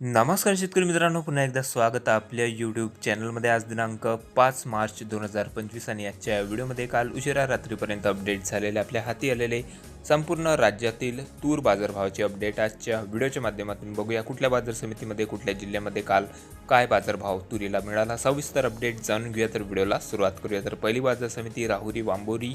नमस्कार शेतकरी मित्रांनो पुन्हा एकदा स्वागत आहे आपल्या यूट्यूब चॅनलमध्ये आज दिनांक पाच मार्च दोन हजार पंचवीस आणि आजच्या व्हिडिओमध्ये काल उशिरा रात्रीपर्यंत अपडेट झालेले आपल्या हाती आलेले संपूर्ण राज्यातील तूर बाजारभावाचे अपडेट आजच्या व्हिडिओच्या माध्यमातून बघूया. कुठल्या बाजार समितीमध्ये कुठल्या जिल्ह्यामध्ये काल काय बाजारभाव तुरीला मिळाला? सविस्तर अपडेट जाणून घेऊया. तर व्हिडिओला सुरुवात करूया. तर पहिली बाजार समिती राहुरी वांबोरी.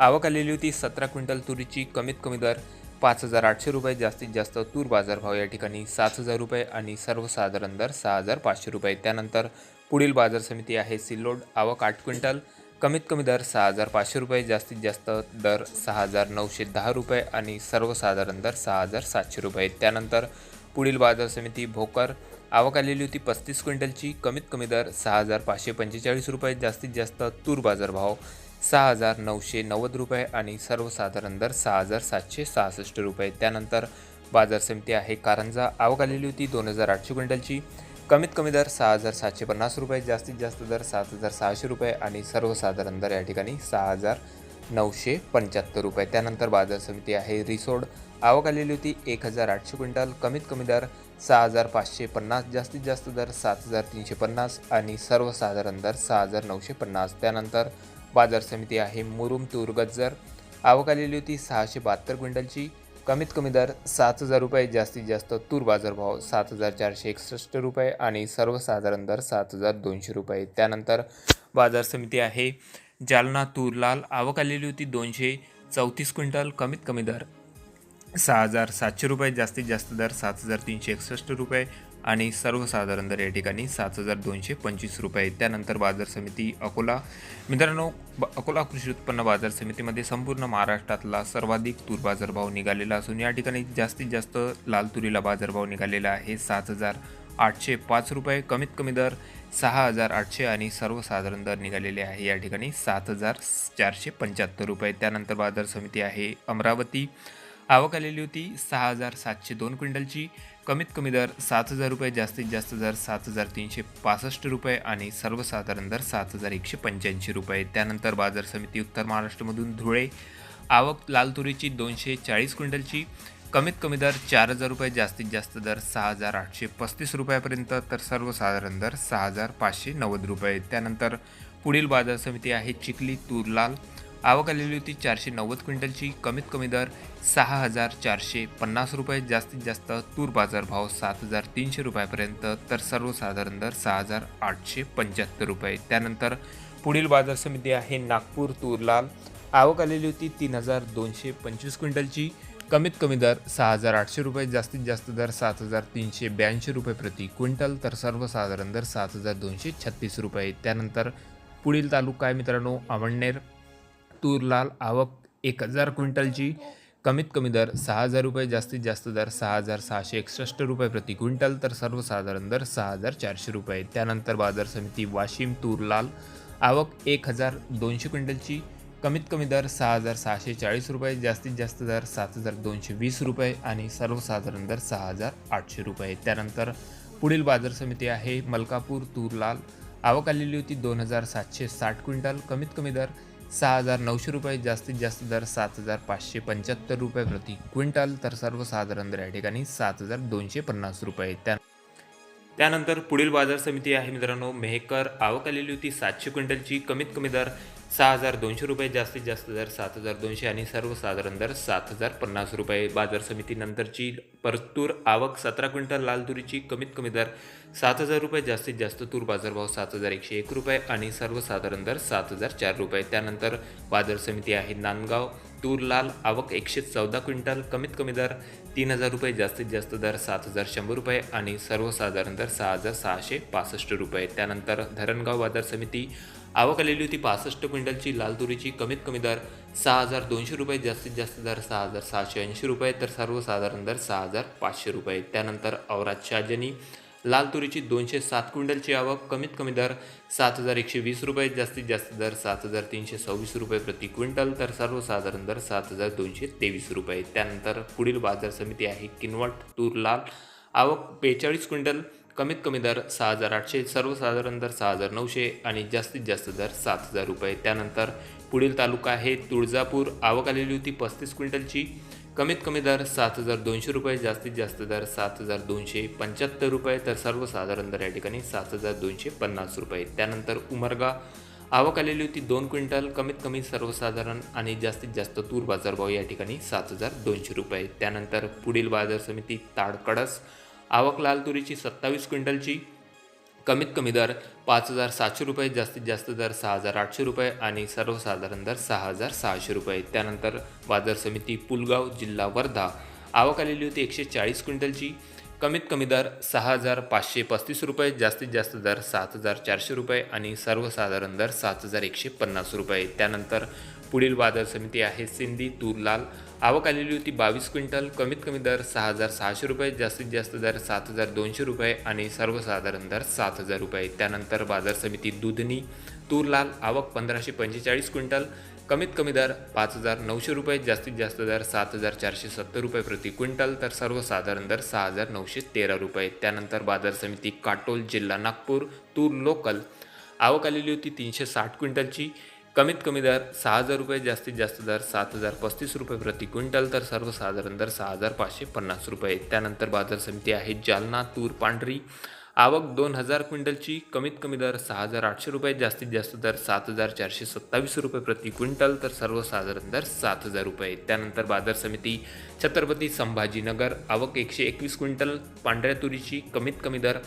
आवक आलेली होती सतरा क्विंटल तुरीची. कमीत कमी दर पाच हजार आठशे रुपये जास्तीत जास्त तूर बाजारभाव या ठिकाणी सात हजार रुपये आणि सर्वसाधारण दर सहा हजार पाचशे रुपये. त्यानंतर पुढील बाजार समिती आहे सिल्लोड आवक आठ क्विंटल कमीत कमी दर सहा हजार पाचशे रुपये जास्तीत जास्त दर सहा हजार नऊशे दहा रुपये आणि सर्वसाधारण दर सहा हजार सातशे रुपये. त्यानंतर पुढील बाजार समिती भोकर आवक आलेली होती पस्तीस क्विंटलची कमीत कमी दर सहा हजार पाचशे पंचेचाळीस रुपये जास्तीत जास्त तूर बाजारभाव सहा हजार नऊशे नव्वद रुपये आणि सर्वसाधारण दर सहा हजार सातशे सहासष्ट रुपये. त्यानंतर बाजार समिती आहे कारंजा. आवक आलेली होती दोन हजार आठशे क्विंटलची. कमीत कमी दर सहा हजार सातशे पन्नास रुपये जास्तीत जास्त दर सात हजार सहाशे रुपये आणि सर्वसाधारण दर या ठिकाणी सहा हजार नऊशे पंच्याहत्तर रुपये. त्यानंतर बाजार समिती आहे रिसोड. आवक आलेली होती एक हजार आठशे क्विंटल. कमीत कमी दर सहा हजार पाचशे पन्नास जास्तीत जास्त दर सात हजार तीनशे पन्नास आणि सर्वसाधारण दर सहा हजार नऊशे पन्नास. त्यानंतर बाजार समिती आहे मुरुम तूर गज्जर. आवक आलेली होती सहाशे बहात्तर क्विंटलची. कमीत कमी दर सात हजार रुपये जास्तीत जास्त तूर बाजारभाव सात हजार चारशे एकसष्ट रुपये आणि सर्वसाधारण दर सात हजार दोनशे रुपये. त्यानंतर बाजार समिती आहे जालना तूर लाल. आवक आलेली होती दोनशे चौतीस क्विंटल कमीत कमी दर सहा हजार सातशे रुपये जास्तीत जास्त दर सात हजार तीनशे एकसष्ट रुपये. आणि सर्वसाधारण दर या ठिकाणी सात हजार दोनशे पंचवीस रुपये त्यानंतर बाजार समिती अकोला. मित्रांनो ब अकोला कृषी उत्पन्न बाजार समितीमध्ये संपूर्ण महाराष्ट्रातला सर्वाधिक तूर बाजारभाव निघालेला असून या ठिकाणी जास्तीत जास्त लाल तुरीला बाजारभाव निघालेला आहे. सात हजार आठशे पाच रुपये कमीत कमी दर सहा हजार आठशे आणि सर्वसाधारण दर निघालेले आहे. या ठिकाणी सात हजार चारशे पंच्याहत्तर रुपये. त्यानंतर बाजार समिती आहे अमरावती. आवक आलेली होती सहा हजार सातशे दोन क्विंटलची. कमीत कमी दर सात हजार रुपये जास्तीत जास्त दर सात हजार तीनशे पासष्ट रुपये आणि सर्वसाधारण दर सात हजार एकशे पंच्याऐंशी रुपये. त्यानंतर बाजार समिती उत्तर महाराष्ट्रामधून धुळे आवक लाल तुरीची दोनशे चाळीस क्विंटलची. कमीत कमी दर चार हजार रुपये जास्तीत जास्त दर सहा हजार आठशे पस्तीस रुपयापर्यंत तर सर्वसाधारण दर सहा हजार पाचशे नव्वद रुपये. त्यानंतर पुढील बाजार समिती आहे चिखली तूर लाल. आवक आलेली होती चारशे नव्वद क्विंटलची. कमीत कमी दर सहा हजार चारशे पन्नास रुपये जास्तीत जास्त तूर बाजार भाव सात हजार तीनशे रुपयापर्यंत तर सर्वसाधारण दर सहा हजार आठशे पंच्याहत्तर रुपये. त्यानंतर पुढील बाजार समिती आहे नागपूर तूर लाल. आवक आलेली होती तीन हजार दोनशे पंचवीस क्विंटलची. कमीत कमी दर सहा हजार आठशे रुपये जास्तीत जास्त दर सात हजार तीनशे ब्याऐंशी रुपये प्रति क्विंटल तर सर्वसाधारण दर सात हजार दोनशे छत्तीस रुपये. त्यानंतर पुढील तालुका आहे मित्रांनो अमळनेर. तूर लाल आवक एक हजार क्विंटलची. कमीत कमी दर सहा हजार रुपये जास्तीत जास्त दर सहा हजार सहाशे एकसष्ट रुपये प्रति क्विंटल तर सर्वसाधारण दर सहा हजार चारशे रुपये. त्यानंतर बाजार समिती वाशिम तूर लाल आवक एक हजार दोनशे क्विंटलची. कमीत कमी दर सहा हजार सहाशे चाळीस रुपये जास्तीत जास्त दर सात हजार दोनशे वीस रुपये आणि सर्वसाधारण दर सहा हजार आठशे रुपये. त्यानंतर पुढील बाजार समिती आहे मलकापूर तूर लाल आवक आलेली होती दोन हजार सातशे साठ क्विंटल. कमीत कमी दर सहा हजार नऊशे रुपये जास्तीत जास्त दर सात हजार पाचशे पंच्याहत्तर रुपये प्रति क्विंटल. तर सर्वसाधारण दर या ठिकाणी सात हजार दोनशे पन्नास रुपये. त्या त्यानंतर पुढील बाजार समिती आहे मित्रांनो. मेहकर आवक आलेली होती सातशे क्विंटलची. कमीत कमी दर सहा हजार दोनशे रुपये जास्तीत जास्त दर सात हजार दोनशे आणि सर्वसाधारण दर सात हजार पन्नास रुपये. बाजार समितीनंतरची परतूर आवक सतरा क्विंटल लाल तुरीची कमीत कमी दर सात हजार रुपये जास्तीत जास्त तूर बाजारभाव सात हजार एकशे एक रुपये आणि सर्वसाधारण दर सात हजार चार रुपये. त्यानंतर बाजार समिती आहे नांदगाव तूर लाल आवक एकशे चौदा क्विंटल कमीत कमी दर तीन हजार रुपये जास्तीत जास्त दर सात हजार शंभर रुपये आणि सर्वसाधारण दर सहा हजार सहाशे पासष्ट रुपये. त्यानंतर धरणगाव बाजार समिती आवक आलेली होती. पासष्ट क्विंटलची लाल तुरीची कमीत कमी दर सहा हजार दोनशे रुपये जास्तीत जास्त दर सहा हजार सहाशे ऐंशी रुपये तर सर्वसाधारण दर सहा हजार पाचशे रुपये. त्यानंतर औराज शाजनी लाल तुरीची दोनशे सात क्विंटलची आवक कमीत कमी दर सात हजार एकशे वीस रुपये जास्तीत जास्त दर सात हजार तीनशे सव्वीस रुपये प्रति क्विंटल तर सर्वसाधारण दर सात हजार दोनशे तेवीस रुपये. त्यानंतर पुढील बाजार समिती आहे किनवट तूर लाल. आवक बेचाळीस क्विंटल कमीत कमी दर सहा हजार आठशे सर्वसाधारण दर सहा हजार नऊशे आणि जास्तीत जास्त दर सात हजार रुपये. त्यानंतर पुढील तालुका आहे तुळजापूर. आवक आलेली होती पस्तीस क्विंटलची. कमीत कमी दर सात हजार दोनशे रुपये जास्तीत जास्त दर सात हजार दोनशे पंच्याहत्तर रुपये तर सर्वसाधारण दर या ठिकाणी सात हजार दोनशे पन्नास रुपये. त्यानंतर उमरगा. आवक आलेली होती दोन क्विंटल कमीत कमी सर्वसाधारण आणि जास्तीत जास्त तूर बाजारभाव या ठिकाणी सात हजार दोनशे रुपये. त्यानंतर पुढील बाजार समिती ताडकडस आवक लाल तुरीची सत्तावीस क्विंटलची. कमीत कमी दर पाच हजार सातशे रुपये जास्तीत जास्त दर सहा हजार आठशे रुपये आणि सर्वसाधारण दर सहा हजार सहाशे रुपये. त्यानंतर बाजार समिती पुलगाव जिल्हा वर्धा. आवक आलेली होती एकशे चाळीस क्विंटलची. कमीत कमी दर सहा हजार पाचशे पस्तीस रुपये जास्तीत जास्त दर सात हजार चारशे रुपये आणि सर्वसाधारण दर सात हजार एकशे पन्नास रुपये. त्यानंतर पुढील बाजार समिती आहे सिंधी तूर लाल आवक आलेली होती बावीस क्विंटल कमीत कमी दर सहा हजार सहाशे रुपये जास्तीत जास्त दर सात हजार दोनशे रुपये आणि सर्वसाधारण दर सात हजार रुपये. त्यानंतर बाजार समिती दुधनी तूर लाल आवक पंधराशे पंचेचाळीस क्विंटल कमीत कमी दर पाच हजार नऊशे रुपये जास्तीत जास्त दर सात हजार चारशे सत्तर रुपये प्रति क्विंटल तर सर्वसाधारण दर सहा हजार नऊशे तेरा रुपये. त्यानंतर बाजार समिती काटोल जिल्हा नागपूर तूर लोकल आवक आलेली होती तीनशे साठ क्विंटलची. कमीत कमी दर सहा हजार रुपये जास्तीत जास्त दर सात हजार पस्तीस रुपये प्रति क्विंटल तर सर्वसाधारण दर सहा हजार पाचशे पन्नास रुपये. त्यानंतर बाजार समिती आहे जालना तूर पांढरी. आवक दोन हजार क्विंटलची कमीत कमी दर सहा हजार आठशे रुपये जास्तीत जास्त दर सात हजार चारशे सत्तावीस रुपये प्रति क्विंटल तर सर्वसाधारण दर सात हजार रुपये. त्यानंतर बाजार समिती छत्रपती संभाजीनगर आवक एकशे एकवीस क्विंटल पांढऱ्या तुरीची कमीत कमी दर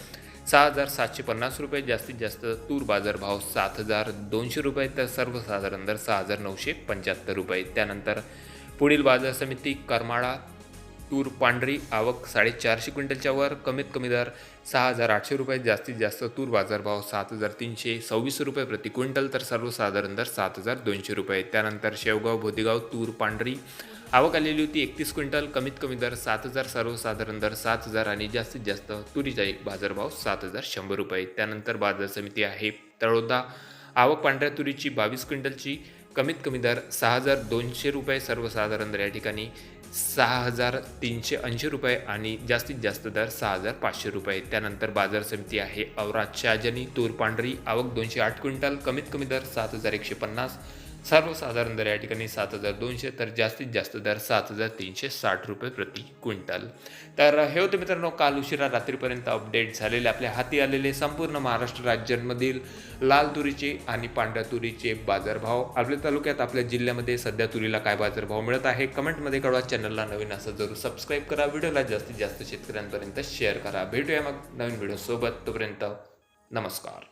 सहा हजार सातशे पन्नास रुपये जास्तीत जास्त तूर बाजार भाव सात हजार दोनशे रुपये तर सर्वसाधारण दर सहा हजार नऊशे पंच्याहत्तर रुपये. त्यानंतर पुढील बाजार समिती करमाळा तूर पांढरी आवक साडेचारशे क्विंटलच्या वर कमीत कमी दर सहा हजार आठशे रुपये जास्तीत जास्त तूर बाजारभाव सात हजार तीनशे सव्वीस रुपये प्रति क्विंटल तर सर्वसाधारण दर सात हजार दोनशे रुपये. त्यानंतर शेवगाव भोदेगाव तूर पांढरी आवक आलेली होती एकतीस क्विंटल कमीत कमी दर सात हजार सर्वसाधारण दर सात हजार आणि जास्तीत जास्त तुरीचा एक बाजारभाव सात हजार शंभर रुपये. त्यानंतर बाजार समिती आहे तळोदा. आवक पांढऱ्या तुरीची बावीस क्विंटलची कमीत कमी दर सहा हजार दोनशे रुपये सर्वसाधारण दर या ठिकाणी सहा हजार तीनशे ऐंशी रुपये आणि जास्तीत जास्त दर सहा हजार पाचशे रुपये. त्यानंतर बाजार समिती आहे औरात शाजनी तूर पांढरी आवक दोनशे आठ क्विंटल कमीत कमी दर सात हजार एकशे पन्नास. सर्वसाधारण दर या ठिकाणी सात हजार दोनशे तर जास्तीत जास्त दर सात हजार तीनशे साठ रुपये प्रति क्विंटल. तर हे होते मित्रांनो काल उशिरा रात्रीपर्यंत अपडेट झालेले आपल्या हाती आलेले संपूर्ण महाराष्ट्र राज्यांमधील लाल तुरीचे आणि पांढऱ्या तुरीचे बाजारभाव. आपल्या तालुक्यात आपल्या जिल्ह्यामध्ये सध्या तुरीला काय बाजारभाव मिळत आहे कमेंटमध्ये कळवा. चॅनलला नवीन असं जरूर सबस्क्राईब करा. व्हिडिओला जास्तीत जास्त शेतकऱ्यांपर्यंत शेअर करा. भेटूया मग नवीन व्हिडिओसोबत तोपर्यंत नमस्कार.